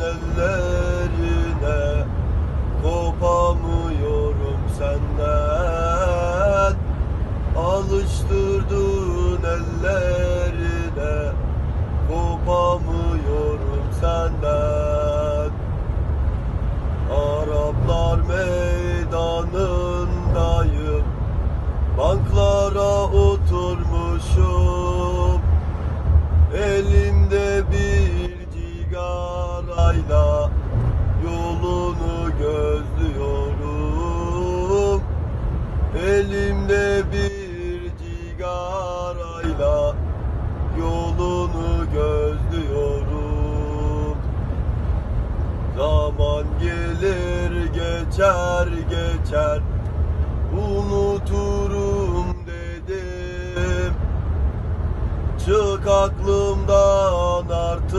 ellerine Kopamıyorum senden. Alıştırdın ellerine Kopamıyorum senden. Araplar meydanındayım. Banklara oturmuşum Elimde bir cigarayla Yolunu gözlüyorum. Zaman gelir geçer geçer Unuturum dedim. Çık aklımdan artık